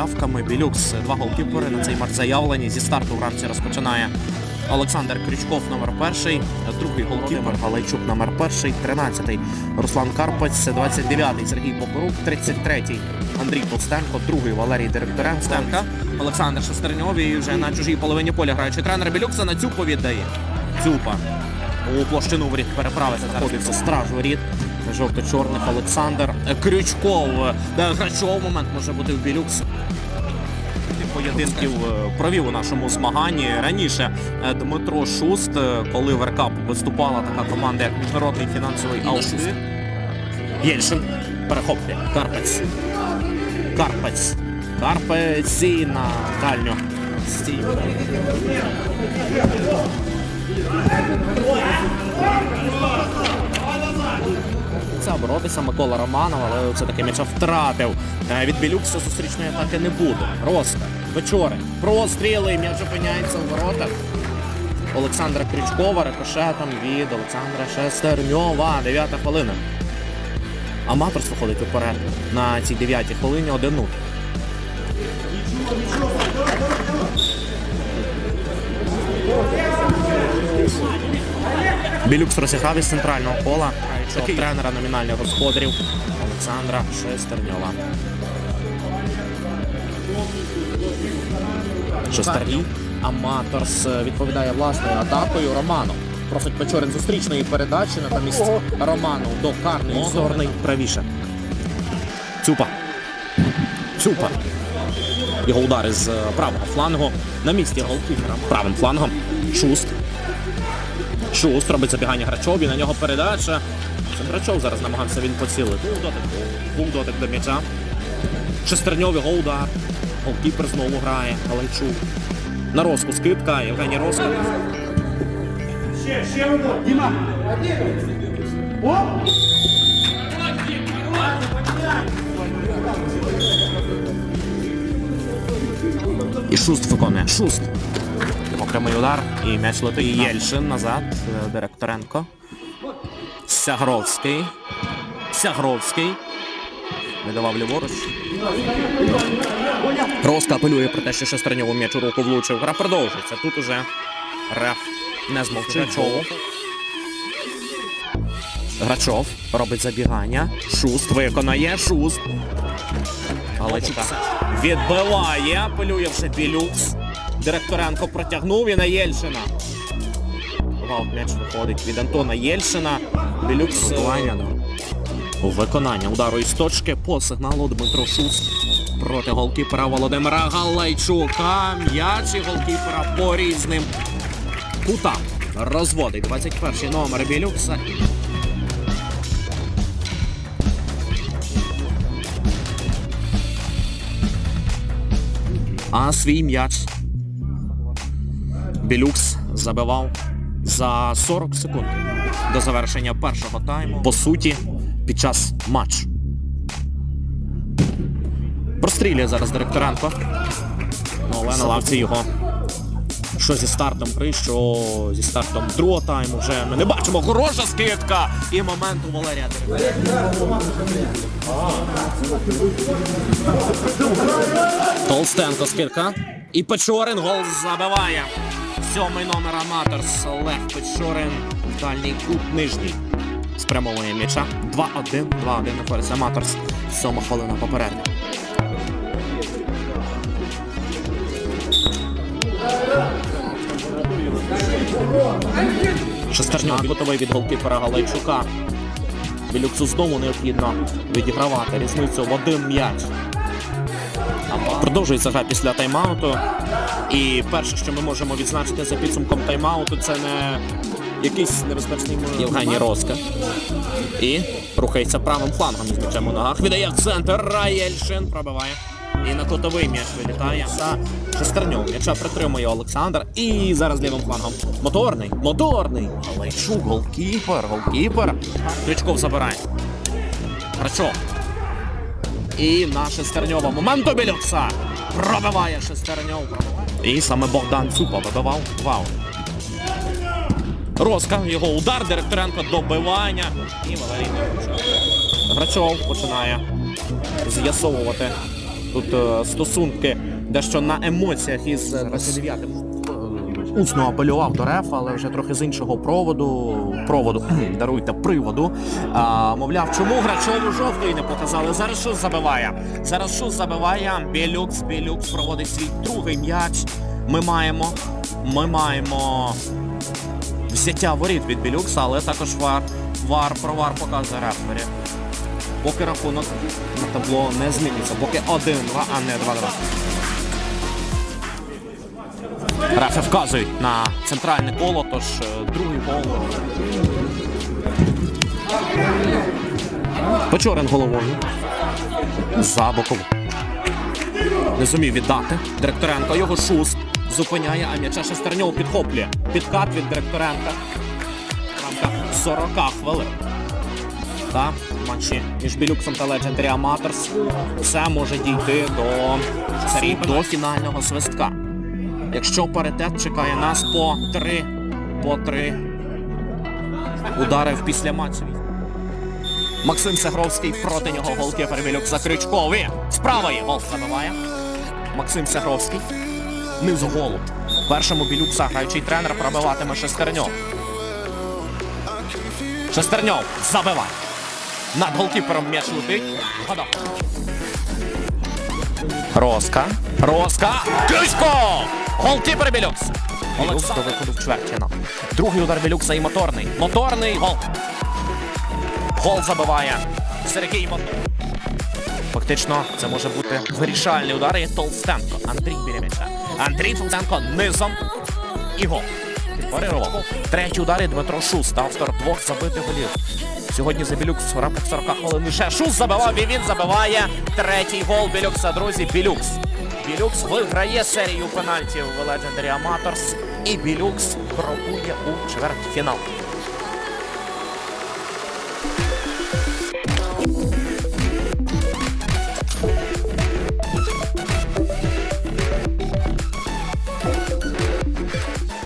заявками. Білюкс два голкіпери на цей матч заявлені. Зі старту в рамці розпочинає Олександр Крючков, номер перший, другий голкіпер Галайчук, номер перший, 13-й Руслан Карпець, 29-й Сергій Покорук, 33-й Андрій Толстенко, другий Валерій Директоренко. Олександр Шестерньов вже на чужій половині поля граючи тренер Білюкса на Цюпу віддає. Цюпа у площину воріт переправиться. Знаходиться страж воріт. Жовто-чорних Олександр Крючков. Де Грачов момент може бути в Білюкс. Поєдинків е, провів у нашому змаганні раніше е, Дмитро Шуст, е, коли в РК виступала така команда, як міжнародний фінансовий аутшуст. Єльшин перехоплює. Карпець. Карпець. Карпець і на дальню стійку. Боротися Микола Романов, але все-таки м'яча втратив. Е, Від Білюкса зустрічної атаки не буде. Роста, Вечори, простріли, м'яч опиняється у воротах. Олександра Крючкова рикошетом від Олександра Шестерньова. Дев'ята хвилина. Аматорс виходить уперед на цій дев'ятій хвилині 1-0. Білюкс розіграв із центрального кола Такий тренера номінальних господарів Олександра Шестерньова. Шестернів. Аматорс е, відповідає власною атакою Роману. Просить Печорин зустрічної передачі, натомість Роману до карної зорний правіше. Цюпа. Цюпа. Його удари з е, правого флангу. На місці голкіпера правим флангом. Шуст. Шуст робить забігання Грачові, на нього передача. Це Грачов зараз намагався він поцілити. Був дотик, був дотик до м'яча. Шестерньов його удар. Голкіпер знову грає. Галайчук. На Роску скидка. Євгеній Роска. Ще, ще Діма! І Шуст виконує. Шуст. Окремий удар. І м'яч летить. Єльшин назад. Е, Директоренко. Сягровський. Сягровський. Видавав ліворуч. Роска апелює про те, що Шестерньову м'яч у руку влучив. Гра продовжується. Тут уже реф не змовчить. Грачов. Грачов робить забігання. Шуст виконає. Шуст. Галичук відбиває, апелює вже Білюкс. Директоренко протягнув і на Єльшина. Ваут м'яч виходить від Антона Єльшина. Білюкс е, у виконання удару із точки по сигналу Дмитро Шуст проти голкіпера Володимира Галайчука. М'яч і голкіпера по різним кутам. Розводить 21-й номер Білюкса. А свій м'яч Білюкс забивав за 40 секунд до завершення першого тайму. По суті, під час матчу. Прострілює зараз Директоренко. Ну, але на лавці його. Що зі стартом гри, зі стартом другого тайму вже ми не бачимо. Хороша скидка! І момент у Валерія. Толстенко скидка. І Печорин гол забиває. Сьомий номер Аматорс Олег Печорин. Дальній кут нижній. Спрямовує м'яча. 2-1. 2-1 на користь Аматорс. Сьома хвилина попереду. Шестерня готовий від голкіпера Галайчука. Білюксу знову необхідно відігравати різницю в один м'яч. Продовжується гра після тайм-ауту. І перше, що ми можемо відзначити за підсумком тайм-ауту, це не якийсь небезпечний Євгеній Роска. І рухається правим флангом з м'ячем у ногах. Віддає в центр. Раєльшин пробиває. І на котовий м'яч вилітає за шестерньов. М'яча притримує Олександр. І зараз лівим флангом. Моторний, моторний. Галайчук, голкіпер, голкіпер. Крючков забирає. Грачов. І на Шестерньова. Момент у Білюкса. Пробиває Шестерньов. І саме Богдан Цупа вибивав вау. Роска, його удар, Директоренко добивання. І Валерій Грачов починає з'ясовувати тут е, стосунки дещо на емоціях із 29-м. Усно апелював до реф, але вже трохи з іншого проводу. Проводу, даруйте, приводу. А, мовляв, чому грачову жовтий не показали? Зараз Шус забиває. Зараз Шус забиває. Білюкс, Білюкс проводить свій другий м'яч. Ми маємо. Ми маємо взяття воріт від Білюкса, але також вар. Вар про вар показує рефері. Поки рахунок на табло не зміниться. Поки 1-2, а не 2-2. Рефи вказують на центральне коло, тож е, другий гол. Печорин головою. За бокову. Не зумів віддати. Директоренко його шуст зупиняє, а м'яча Шестерньов підхоплює. Підкат від Директоренка. В рамках 40 хвилин. Та матчі між Білюксом та Legendary Amateurs все може дійти до до фінального свистка. Якщо паритет чекає нас по три, по три удари в післяматчеві. Максим Сегровський проти нього голкіпер Білюкса Крючковий. Справа є гол забиває. Максим Сегровський. Низу голу. Першому Білюкса граючий тренер пробиватиме Шестерньов. Шестерньов забиває. Над голкіпером м'яч летить. Вгадав. Роска. Роска. Ключко! Голкіпер Білюкс. Білюкс до виходу в чвертьфінал. Другий удар Білюкса і моторний. Моторний гол. Гол забиває Сергій Мотор. Фактично, це може бути вирішальний удар і Толстенко. Андрій біля м'яча. Андрій Толстенко низом і гол. Парирував. Третій удар і Дмитро Шуст, автор двох забитих голів. Сьогодні за Білюкс в рамках 40 хвилин лише Шуст забивав і він забиває третій гол Білюкса. Друзі, Білюкс. Білюкс виграє серію пенальтів в Legendary Amateurs і Білюкс пробує у чвертьфінал.